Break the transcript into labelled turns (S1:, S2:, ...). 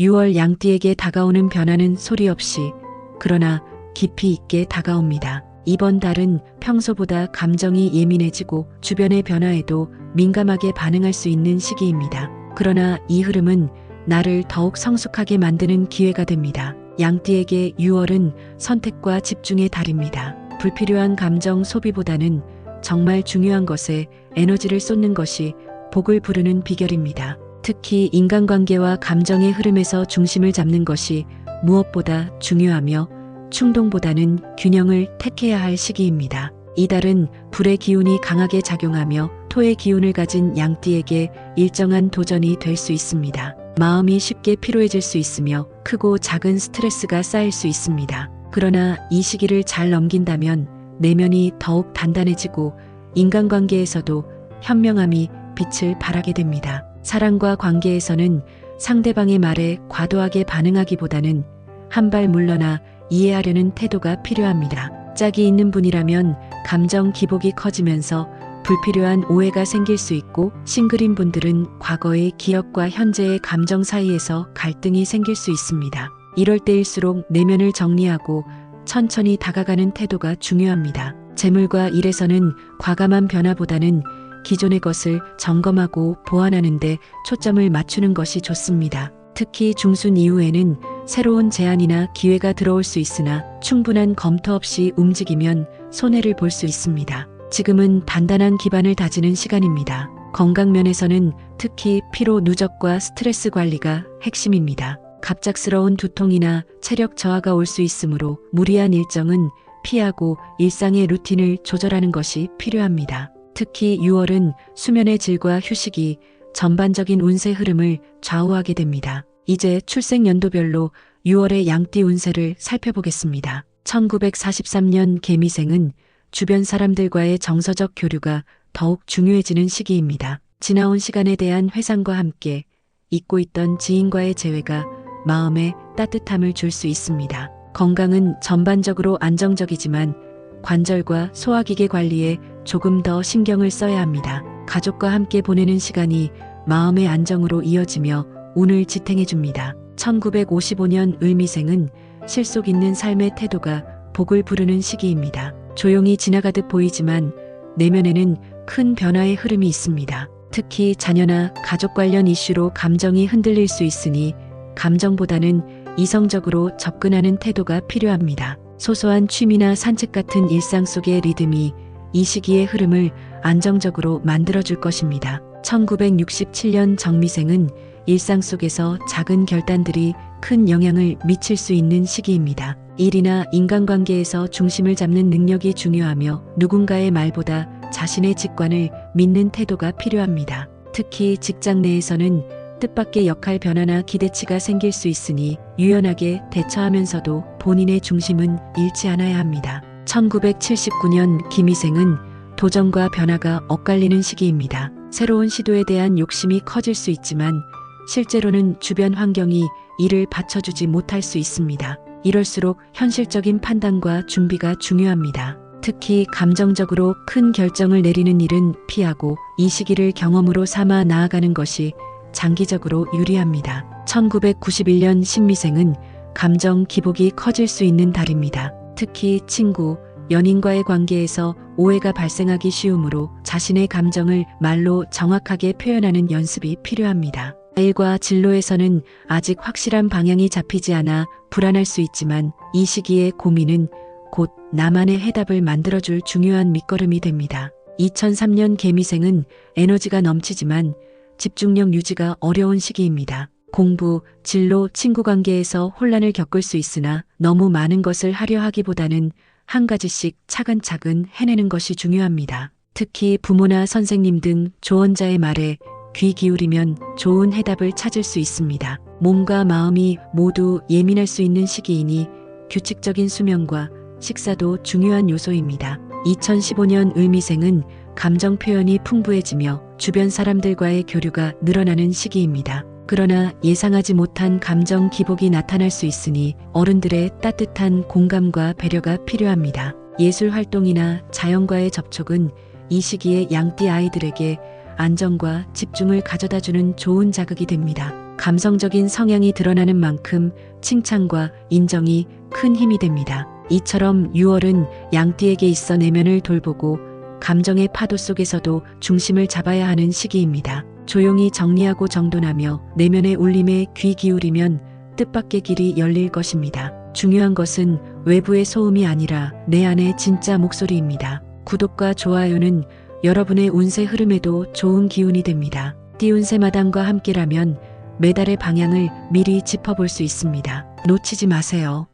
S1: 6월 양띠에게 다가오는 변화는 소리 없이 그러나 깊이 있게 다가옵니다. 이번 달은 평소보다 감정이 예민해지고 주변의 변화에도 민감하게 반응할 수 있는 시기입니다. 그러나 이 흐름은 나를 더욱 성숙하게 만드는 기회가 됩니다. 양띠에게 6월은 선택과 집중의 달입니다. 불필요한 감정 소비보다는 정말 중요한 것에 에너지를 쏟는 것이 복을 부르는 비결입니다. 특히 인간관계와 감정의 흐름에서 중심을 잡는 것이 무엇보다 중요하며 충동보다는 균형을 택해야 할 시기입니다. 이달은 불의 기운이 강하게 작용하며 토의 기운을 가진 양띠에게 일정한 도전이 될 수 있습니다. 마음이 쉽게 피로해질 수 있으며 크고 작은 스트레스가 쌓일 수 있습니다. 그러나 이 시기를 잘 넘긴다면 내면이 더욱 단단해지고 인간관계에서도 현명함이 빛을 발하게 됩니다. 사랑과 관계에서는 상대방의 말에 과도하게 반응하기보다는 한 발 물러나 이해하려는 태도가 필요합니다. 짝이 있는 분이라면 감정 기복이 커지면서 불필요한 오해가 생길 수 있고 싱글인 분들은 과거의 기억과 현재의 감정 사이에서 갈등이 생길 수 있습니다. 이럴 때일수록 내면을 정리하고 천천히 다가가는 태도가 중요합니다. 재물과 일에서는 과감한 변화보다는 기존의 것을 점검하고 보완하는데 초점을 맞추는 것이 좋습니다. 특히 중순 이후에는 새로운 제안이나 기회가 들어올 수 있으나 충분한 검토 없이 움직이면 손해를 볼 수 있습니다. 지금은 단단한 기반을 다지는 시간입니다. 건강 면에서는 특히 피로 누적과 스트레스 관리가 핵심입니다. 갑작스러운 두통이나 체력 저하가 올 수 있으므로 무리한 일정은 피하고 일상의 루틴을 조절하는 것이 필요합니다. 특히 6월은 수면의 질과 휴식이 전반적인 운세 흐름을 좌우하게 됩니다. 이제 출생 연도별로 6월의 양띠 운세를 살펴보겠습니다. 1943년 개미생은 주변 사람들과의 정서적 교류가 더욱 중요해지는 시기입니다. 지나온 시간에 대한 회상과 함께 잊고 있던 지인과의 재회가 마음에 따뜻함을 줄 수 있습니다. 건강은 전반적으로 안정적이지만 관절과 소화기계 관리에 조금 더 신경을 써야 합니다. 가족과 함께 보내는 시간이 마음의 안정으로 이어지며 운을 지탱해 줍니다. 1955년 을미생은 실속 있는 삶의 태도가 복을 부르는 시기입니다. 조용히 지나가듯 보이지만 내면에는 큰 변화의 흐름이 있습니다. 특히 자녀나 가족 관련 이슈로 감정이 흔들릴 수 있으니 감정보다는 이성적으로 접근하는 태도가 필요합니다. 소소한 취미나 산책 같은 일상 속의 리듬이 이 시기의 흐름을 안정적으로 만들어줄 것입니다. 1967년 정미생은 일상 속에서 작은 결단들이 큰 영향을 미칠 수 있는 시기입니다. 일이나 인간관계에서 중심을 잡는 능력이 중요하며 누군가의 말보다 자신의 직관을 믿는 태도가 필요합니다. 특히 직장 내에서는 뜻밖의 역할 변화나 기대치가 생길 수 있으니 유연하게 대처하면서도 본인의 중심은 잃지 않아야 합니다. 1979년 김희생은 도전과 변화가 엇갈리는 시기입니다. 새로운 시도에 대한 욕심이 커질 수 있지만 실제로는 주변 환경이 이를 받쳐주지 못할 수 있습니다. 이럴수록 현실적인 판단과 준비가 중요합니다. 특히 감정적으로 큰 결정을 내리는 일은 피하고 이 시기를 경험으로 삼아 나아가는 것이 장기적으로 유리합니다. 1991년 신미생은 감정 기복이 커질 수 있는 달입니다. 특히 친구, 연인과의 관계에서 오해가 발생하기 쉬우므로 자신의 감정을 말로 정확하게 표현하는 연습이 필요합니다. 일과 진로에서는 아직 확실한 방향이 잡히지 않아 불안할 수 있지만 이 시기의 고민은 곧 나만의 해답을 만들어줄 중요한 밑거름이 됩니다. 2003년 개미생은 에너지가 넘치지만 집중력 유지가 어려운 시기입니다. 공부, 진로, 친구 관계에서 혼란을 겪을 수 있으나 너무 많은 것을 하려 하기보다는 한 가지씩 차근차근 해내는 것이 중요합니다. 특히 부모나 선생님 등 조언자의 말에 귀 기울이면 좋은 해답을 찾을 수 있습니다. 몸과 마음이 모두 예민할 수 있는 시기이니 규칙적인 수면과 식사도 중요한 요소입니다. 2015년 을미생은 감정 표현이 풍부해지며 주변 사람들과의 교류가 늘어나는 시기입니다. 그러나 예상하지 못한 감정 기복이 나타날 수 있으니 어른들의 따뜻한 공감과 배려가 필요합니다. 예술 활동이나 자연과의 접촉은 이 시기에 양띠 아이들에게 안정과 집중을 가져다 주는 좋은 자극이 됩니다. 감성적인 성향이 드러나는 만큼 칭찬과 인정이 큰 힘이 됩니다. 이처럼 6월은 양띠에게 있어 내면을 돌보고 감정의 파도 속에서도 중심을 잡아야 하는 시기입니다. 조용히 정리하고 정돈하며 내면의 울림에 귀 기울이면 뜻밖의 길이 열릴 것입니다. 중요한 것은 외부의 소음이 아니라 내 안의 진짜 목소리입니다. 구독과 좋아요는 여러분의 운세 흐름에도 좋은 기운이 됩니다. 띄운새 마당과 함께라면 매달의 방향을 미리 짚어볼 수 있습니다. 놓치지 마세요.